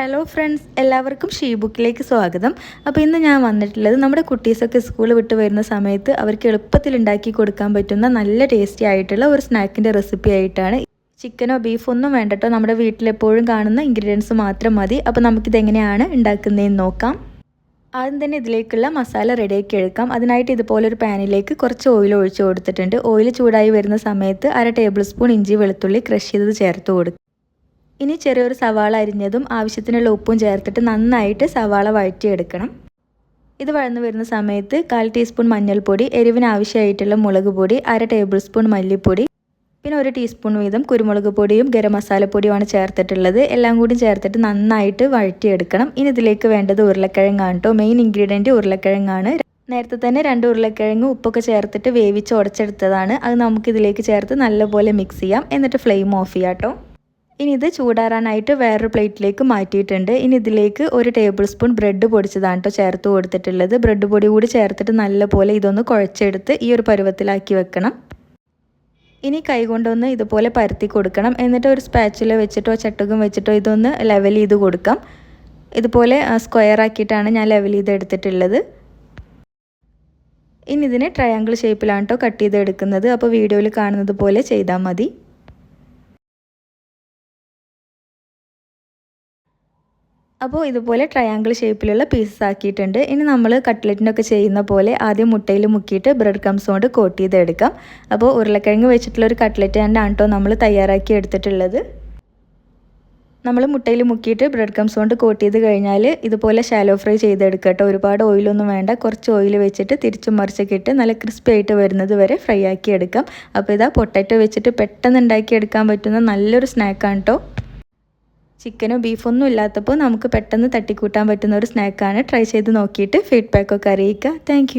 Hello friends എല്ലാവർക്കും she ബുക്കിലേക്ക് സ്വാഗതം. അപ്പോൾ ഇന്ന് ഞാൻ വന്നിട്ടുള്ളത് നമ്മുടെ കുട്ടീസൊക്കെ സ്കൂൾ വിട്ട് വരുന്ന സമയത്ത് അവർക്ക് എളുപ്പത്തിൽ ഉണ്ടാക്കി കൊടുക്കാൻ പറ്റുന്ന നല്ല ടേസ്റ്റി ആയിട്ടുള്ള ഒരു സ്നാക്കിന്റെ റെസിപ്പി ആയിട്ടാണ്. ചിക്കനോ ബീഫോ ഒന്നും വേണ്ടട്ടോ നമ്മുടെ വീട്ടിലെപ്പോഴും കാണുന്ന ഇൻഗ്രീഡിയൻസ് മാത്രം മതി. അപ്പോൾ നമുക്കിതെങ്ങനെയാണ് ഉണ്ടാക്കുന്നതെന്ന് നോക്കാം. ആദ്യം തന്നെ ഇതിലേക്കുള്ള മസാല റെഡിയാക്കി എടുക്കാം. അതിനായിട്ട് ഇതുപോലൊരു പാനിലേക്ക് കുറച്ച് ഓയിൽ ഒഴിച്ചു കൊടുത്തിട്ടുണ്ട്. ഓയിൽ ചൂടായി വരുന്ന സമയത്ത് അര ടേബിൾ സ്പൂൺ ഇഞ്ചി വെളുത്തുള്ളി ക്രഷ് ചെയ്തത് ചേർത്ത് കൊടുക്കും. ഇനി ചെറിയൊരു സവാള അരിഞ്ഞതും ആവശ്യത്തിനുള്ള ഉപ്പും ചേർത്തിട്ട് നന്നായിട്ട് സവാള വഴറ്റിയെടുക്കണം. ഇത് വഴന്നു വരുന്ന സമയത്ത് കാൽ ടീസ്പൂൺ മഞ്ഞൾപ്പൊടി എരിവിന് ആവശ്യമായിട്ടുള്ള മുളക് പൊടി അര ടേബിൾ സ്പൂൺ മല്ലിപ്പൊടി പിന്നെ ഒരു ടീസ്പൂൺ വീതം കുരുമുളക് പൊടിയും ഗരം മസാലപ്പൊടിയുമാണ് ചേർത്തിട്ടുള്ളത്. എല്ലാം കൂടി ചേർത്തിട്ട് നന്നായിട്ട് വഴറ്റിയെടുക്കണം. ഇനി ഇതിലേക്ക് വേണ്ടത് ഉരുളക്കിഴങ്ങാണ് കേട്ടോ മെയിൻ ഇൻഗ്രീഡിയന്റ് ഉരുളക്കിഴങ്ങാണ്. നേരത്തെ തന്നെ രണ്ട് ഉരുളക്കിഴങ്ങ് ഉപ്പൊക്കെ ചേർത്തിട്ട് വേവിച്ച് ഉടച്ചെടുത്തതാണ്. അത് നമുക്കിതിലേക്ക് ചേർത്ത് നല്ലപോലെ മിക്സ് ചെയ്യാം. എന്നിട്ട് ഫ്ലെയിം ഓഫ് ചെയ്യാം കേട്ടോ ഇനി ഇത് ചൂടാറാനായിട്ട് വേറൊരു പ്ലേറ്റിലേക്ക് മാറ്റിയിട്ടുണ്ട്. ഇനി ഇതിലേക്ക് ഒരു ടേബിൾ സ്പൂൺ ബ്രെഡ് പൊടിച്ചതാണ് കേട്ടോ ചേർത്ത് കൊടുത്തിട്ടുള്ളത്. ബ്രെഡ് പൊടി കൂടി ചേർത്തിട്ട് നല്ലപോലെ ഇതൊന്ന് കുഴച്ചെടുത്ത് ഈ ഒരു പരുവത്തിലാക്കി വെക്കണം. ഇനി കൈകൊണ്ടൊന്ന് ഇതുപോലെ പരത്തി കൊടുക്കണം. എന്നിട്ട് ഒരു സ്പാച്ചില വെച്ചിട്ടോ ചട്ടുകം വെച്ചിട്ടോ ഇതൊന്ന് ലെവൽ ചെയ്ത് കൊടുക്കാം. ഇതുപോലെ സ്ക്വയർ ആക്കിയിട്ടാണ് ഞാൻ ലെവൽ ചെയ്ത് എടുത്തിട്ടുള്ളത്. ഇനി ഇതിനെ ട്രയാങ്കിൾ ഷേപ്പിലാണ് കേട്ടോ കട്ട് ചെയ്ത് എടുക്കുന്നത്. അപ്പോൾ വീഡിയോയിൽ കാണുന്നത് പോലെ ചെയ്താൽ മതി. അപ്പോൾ ഇതുപോലെ ട്രയാങ്കിൾ ഷേപ്പിലുള്ള പീസസ് ആക്കിയിട്ടുണ്ട്. ഇനി നമ്മൾ കട്ട്ലറ്റിനൊക്കെ ചെയ്യുന്ന പോലെ ആദ്യം മുട്ടയിൽ മുക്കിയിട്ട് ബ്രെഡ് ക്രംസ് കൊണ്ട് കോട്ട് ചെയ്തെടുക്കാം. അപ്പോൾ ഉരുളക്കിഴങ്ങ് വെച്ചിട്ടുള്ള ഒരു കട്ട്ലറ്റ് തന്നെ ആണ്ടോ നമ്മൾ തയ്യാറാക്കി എടുത്തിട്ടുള്ളത്. നമ്മൾ മുട്ടയിൽ മുക്കിയിട്ട് ബ്രെഡ് ക്രംസ് കൊണ്ട് കോട്ട് ചെയ്ത് കഴിഞ്ഞാൽ ഇതുപോലെ ഷാലോ ഫ്രൈ ചെയ്തെടുക്കുക കേട്ടോ ഒരുപാട് ഓയിലൊന്നും വേണ്ട. കുറച്ച് ഓയിൽ വെച്ചിട്ട് തിരിച്ചും മറിച്ചൊക്കെ ഇട്ട് നല്ല ക്രിസ്പി ആയിട്ട് വരുന്നത് വരെ ഫ്രൈ ആക്കി എടുക്കാം. അപ്പോൾ ഇതാ പൊട്ടറ്റോ വെച്ചിട്ട് പെട്ടെന്ന് ഉണ്ടാക്കിയെടുക്കാൻ പറ്റുന്ന നല്ലൊരു സ്നാക്കാണ് കേട്ടോ ചിക്കനോ ബീഫൊന്നും ഇല്ലാത്തപ്പോൾ നമുക്ക് പെട്ടെന്ന് തട്ടിക്കൂട്ടാൻ പറ്റുന്ന ഒരു സ്നാക്കാണ് ട്രൈ ചെയ്ത് നോക്കിയിട്ട് ഫീഡ്ബാക്കൊക്കെ അറിയിക്കുക. താങ്ക്